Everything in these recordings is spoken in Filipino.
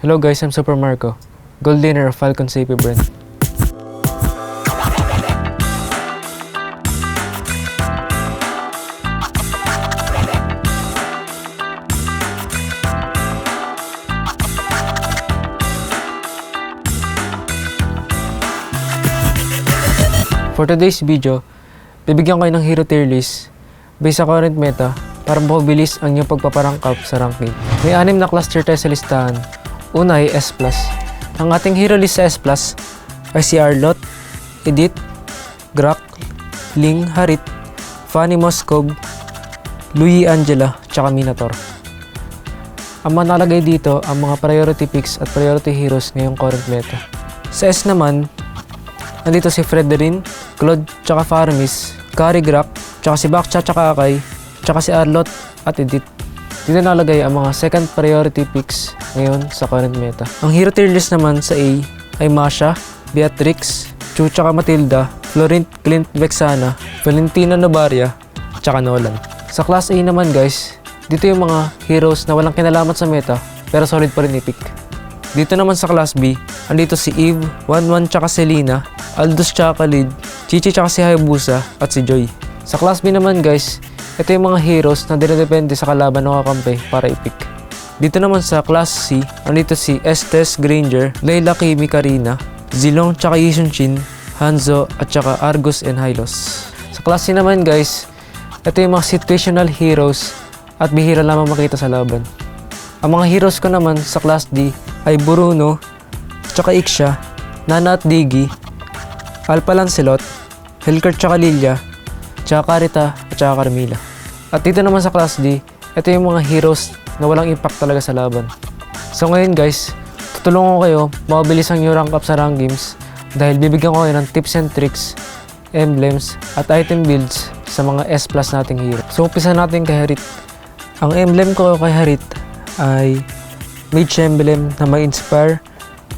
Hello guys, I'm Super Marco, gold dinner of Falcon CP brand. For today's video, bibigyan kayo ng hero tier list based sa current meta para mapabilis ang inyong pagpaparangkap sa ranking. May anim na cluster tayo sa listahan. Una ay S+. Ang ating hero list sa S+, ay si Arlot, Edith, Grak, Ling, Harit, Fanny Moskov, Louis Angela, tsaka Minotaur. Ang mga nalagay dito ang mga priority picks at priority heroes ngayong current meta. Sa S naman, Nandito si Frederin, Claude, tsaka Farmis, Kari Grak, tsaka si Bakcha, tsaka Akay, tsaka si Arlot at Edith. Dito nalagay ang mga second priority picks ngayon sa current meta. Ang hero tier list naman sa A ay Masha, Beatrix, Chu tsaka Matilda, Florint, Clint, Vexana, Valentina Novaria, tsaka Nolan. Sa class A naman guys, dito yung mga heroes na walang kinalaman sa meta pero solid pa rin i-pick. Dito naman sa class B, andito si Eve, 1-1 tsaka Selena, Aldous tsaka Khalid, Chichi tsaka si Hayabusa at si Joy. Sa class B naman guys, ito yung mga heroes na dinadepende sa kalaban ng kakampi para i-pick. Dito naman sa class C, andito si Estes Granger, Layla Kimi Karina, Zilong tsaka Yishun Chin, Hanzo at tsaka Argus and Hylos. Sa class C naman guys, ito yung mga situational heroes at bihira lamang makita sa laban. Ang mga heroes ko naman sa Class D ay Bruno, tsaka Iksha, Nana at Diggy, Alpha Lancelot, Helkert tsaka Lilia, tsaka Karita at tsaka Carmilla. At dito naman sa Class D, ito yung mga heroes na walang impact talaga sa laban. So ngayon guys, tutulungan ko kayo mapabilis ang new rank up sa rank games dahil bibigyan ko kayo ng tips and tricks, emblems, at item builds sa mga S plus nating hero. So umpisa natin kay Harit. Ang emblem ko kay Harit ay Mage Emblem na may Inspire,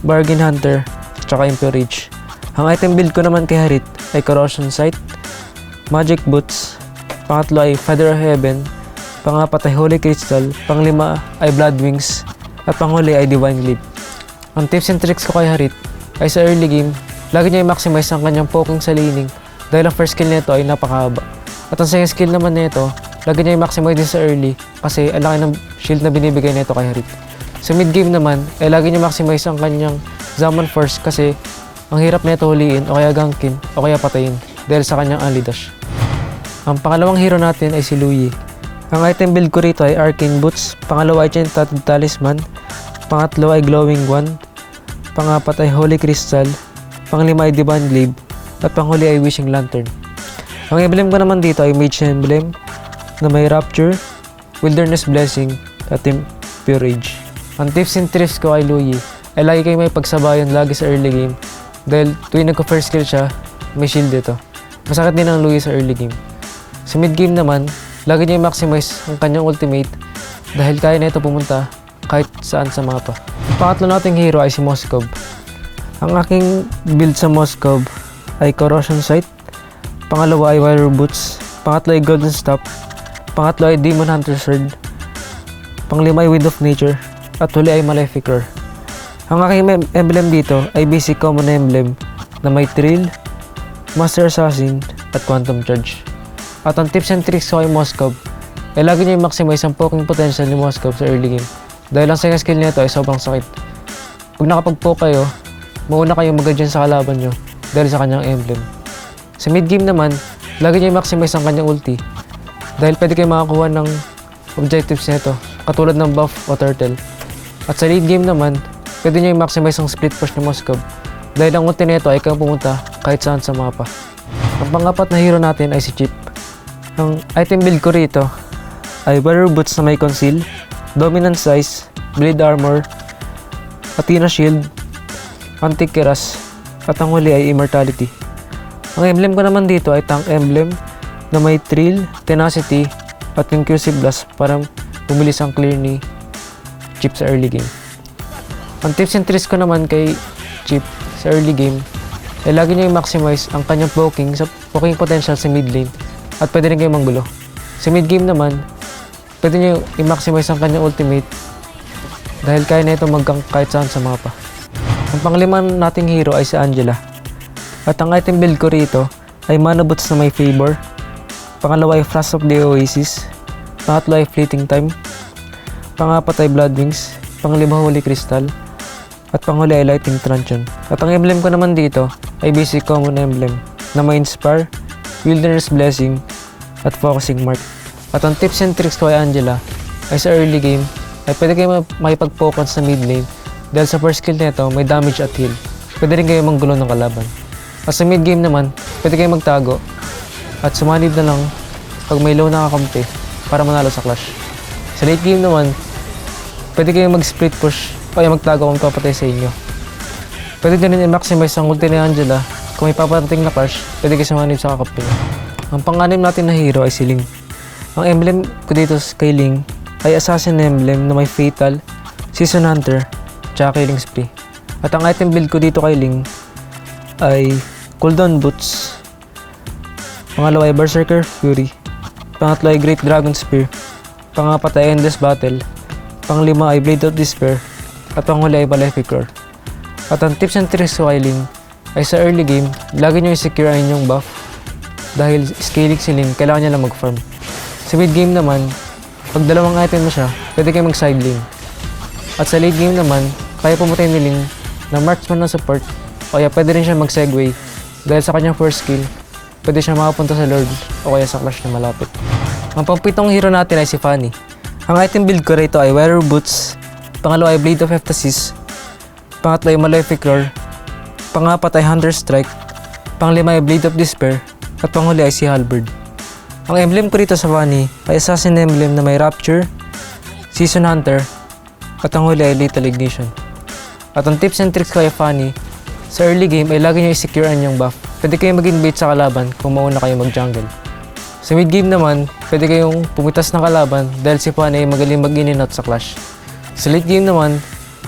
Bargain Hunter, tsaka Imperage. Ang item build ko naman kay Harit ay Corrosion Sight, Magic Boots, pangatlo ay Feather Heaven, pangapat ay Holy Crystal, panglima ay Blood Wings, at panghuli ay Divine Leap. Ang tips and tricks ko kay Harit ay sa early game, lagi niya i-maximize ang kanyang poking sa laning dahil ang first skill nito ay napakahaba. At ang second skill naman nito, lagi niya i-maximize din sa early kasi ang laki ng shield na binibigay nito kay Harit. Sa mid game naman, ay lagi niya maximize ang kanyang Zaman Force kasi ang hirap nito huliin o kaya gankin o kaya patayin dahil sa kanyang dash. Ang pangalawang hero natin ay si Louie. Ang item build ko rito ay Arcane Boots, pangalawa ay Enchanted Talisman, pangatlo ay Glowing Wand, pangapat ay Holy Crystal, panglima ay Divine Glaive, at panghuli ay Wishing Lantern. Ang emblem ko naman dito ay Mage Emblem na may Rapture, Wilderness Blessing, at Pure Age. Ang tips and tricks ko ay Louie ay lagi kayo may pagsabayan lagi sa early game dahil tuwing nagko-first skill siya, may shield dito. Masakit din ang Louie sa early game. Sa mid game naman, lagi niya i-maximize ang kanyang ultimate dahil kaya na ito pumunta kahit saan sa mapa. Ang pangatlo nating hero ay si Moskov. Ang aking build sa Moskov ay Corrosion Sight, pangalawa ay Wire Boots, pangatlo ay Golden Stop, pangatlo ay Demon Hunter Sword, panglima ay Wind of Nature, at huli ay Maleficor. Ang aking em- emblem dito ay basic common emblem na may Thrill, Master Assassin, at Quantum Charge. At ang tips and tricks ko kay Moskov ay lagi niya i-maximize ang poking potential ni Moskov sa early game dahil ang second skill nito ay sobrang sakit. Pag nakapag-poke kayo, mauna kayong mag sa kalaban nyo dahil sa kanyang emblem. Sa mid game naman, lagi niya i-maximize ang kanyang ulti dahil pwede kayo makakuha ng objectives nito katulad ng buff o turtle. At sa late game naman, pwede niya i-maximize ang split push ni Moskov dahil ang ulti nito ay kayang pumunta kahit saan sa mapa. Ang pangapat na hero natin ay si Chip. Ang item build ko rito ay Weather Boots na may conceal, Dominant Size, Blade Armor, Athena Shield, Antikiras, at ang huli ay Immortality. Ang emblem ko naman dito ay Tank Emblem na may Thrill, Tenacity, at Inclusive Blast para bumilis ang clear ni Chip sa early game. Ang tips and tricks ko naman kay Chip sa early game ay lagi niya i-maximize ang kanyang poking sa poking potential sa mid lane at pwede rin kayo manggulo. Sa mid game naman, pwede niya i-maximize ang kanyang ultimate dahil kaya na ito maggang kahit saan sa mapa. Ang panglima nating hero ay si Angela. At ang item build ko rito ay Mana Boots na may favor. Pangalawa ay Flash of the Oasis. Pangatlo ay Fleeting Time. Pangapat ay Blood Wings. Panglima Holy Crystal. At panghuli ay Lightning Truncheon. At ang emblem ko naman dito ay basic common emblem na may Inspire, Wilderness Blessing, at Focusing Mark. At ang tips and tricks ko kay Angela ay sa early game ay pwede kayo ma- makipag-focus sa mid lane dahil sa first skill nito may damage at heal. Pwede rin kayo manggulo ng kalaban. At sa mid game naman, pwede kayo magtago at sumanib na lang pag may low na kakampi para manalo sa clash. Sa late game naman, pwede kayo mag-split push o kaya magtago kung papatay sa inyo. Pwede din i-maximize ang ulti ni Angela kung may paparating na clash, pwede kayo sumanib sa kakampi. Ang pang-anim natin na hero ay si Ling. Ang emblem ko dito kay Ling ay assassin emblem na may fatal, season hunter, tsaka killing spree. At ang item build ko dito kay Ling ay cooldown boots, pangalawa ay berserker fury, pangatlo ay great dragon spear, pangapat ay endless battle, panglima ay blade of despair, at panghuli ay malefic roar. At ang tips and tricks ko kay Ling ay sa early game, lagi nyo i-secure ang inyong buff dahil scaling si Ling, kailangan niya lang mag-farm. Sa mid game naman, pag dalawang item na siya, pwede kayo mag-side lane. At sa late game naman, kaya pumatay ni Ling na marksman na support o kaya pwede rin siya mag-segue dahil sa kanyang first skill, pwede siya makapunta sa Lord o kaya sa Clash na malapit. Ang pangpitong hero natin ay si Fanny. Ang item build ko rito ay Wearer Boots, pangalawa ay Blade of Eptasis, pangatlo ay Malefic Roar, pangapat ay Hunter Strike, panglima ay Blade of Despair, at panghuli ay si Halberd. Ang emblem ko rito sa Fanny ay Assassin Emblem na may Rapture, Season Hunter, at ang huli ay Lethal Ignition. At ang tips and tricks kay Fanny, sa early game ay lagi nyo i-secure ang inyong buff. Pwede kayong mag-invade sa kalaban kung mauna kayo mag-jungle. Sa mid game naman, pwede kayong pumitas ng kalaban dahil si Fanny ay magaling mag-in and out sa clash. Sa late game naman,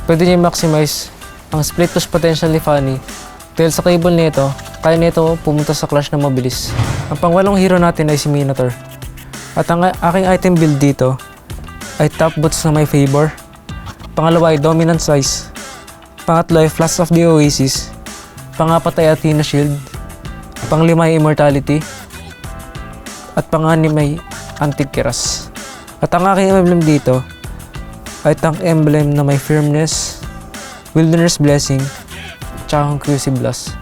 pwede nyo i-maximize ang split push potential ni Fanny dahil sa cable nito, kaya nito pumunta sa clash na mabilis. Ang pangwalong hero natin ay si Minotaur. At ang aking item build dito ay top boots na may favor. Pangalawa ay dominant size. Pangatlo ay flash of the oasis. Pangapat ay Athena shield. Panglima ay immortality. At panganim ay antikiras. At ang aking emblem dito ay tank emblem na may firmness, wilderness blessing, tsaka conclusive blast.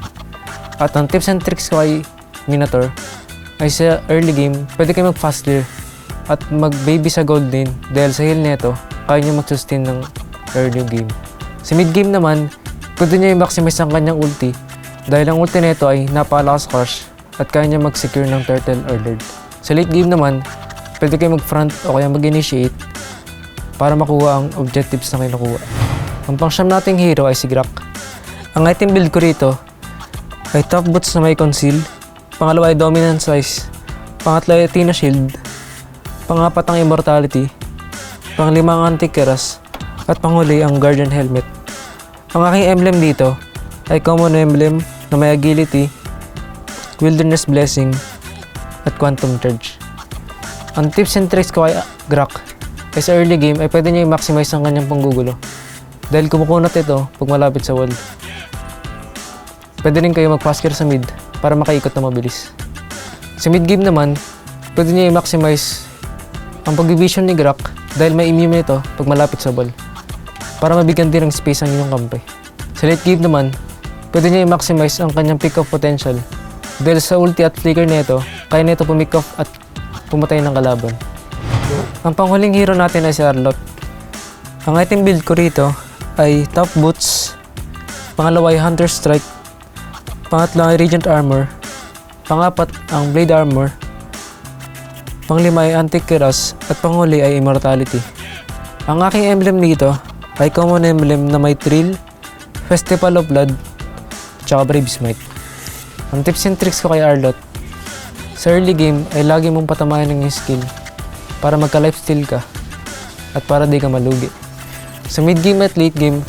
At ang tips and tricks ko kay Minotaur ay sa early game, pwede kayo mag-fast clear at mag-baby sa gold lane dahil sa heal neto, kaya nyo mag-sustain ng early game. Sa mid game naman, pwede nyo i-maximize ang kanyang ulti dahil ang ulti neto ay napakalakas crush at kaya niya mag-secure ng turtle or lord. Sa late game naman, pwede kayo mag-front o kaya mag-initiate para makuha ang objectives na kinukuha. Ang pangsyam nating hero ay si Grak. Ang item build ko rito ay top boots na may conceal, pangalawa ay dominant size, pangatlo ay Athena shield, pangapat ang immortality, panglima ang antikiras, at panghuli ang guardian helmet. Ang aking emblem dito ay common emblem na may agility, wilderness blessing, at quantum charge. Ang tips and tricks ko kay Grak sa early game ay pwede niya i-maximize ang kanyang panggugulo dahil kumukunat ito pag malapit sa wall. Pwede rin kayo mag-pass sa mid para makaikot na mabilis. Sa mid game naman, pwede niya i-maximize ang pag-vision ni Grak dahil may immune nito pag malapit sa ball para mabigyan din ng space ang inyong kampe. Sa late game naman, pwede niya i-maximize ang kanyang pick-off potential dahil sa ulti at flicker nito, kaya nito pumick off at pumatay ng kalaban. Ang panghuling hero natin ay si Arlot. Ang item build ko rito ay top boots, pangalawa ay hunter strike, pangatlo ay Regent Armor, pangapat ang Blade Armor, panglima ay Antikiras, at panghuli ay Immortality. Ang aking emblem dito ay common emblem na may Thrill, Festival of Blood, tsaka Brave Smite. Ang tips and tricks ko kay Arlot, sa early game ay lagi mong patamayan ng skill para magka-lifesteal ka at para di ka malugi. Sa mid game at late game,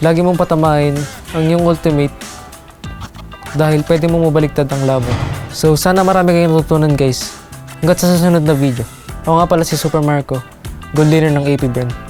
lagi mong patamayin ang iyong ultimate dahil pwede mo mabaliktad ang laban. So sana marami kayong natutunan guys. Hanggat sa susunod na video. Ako nga pala si Super Marco, gold leader ng AP Brand.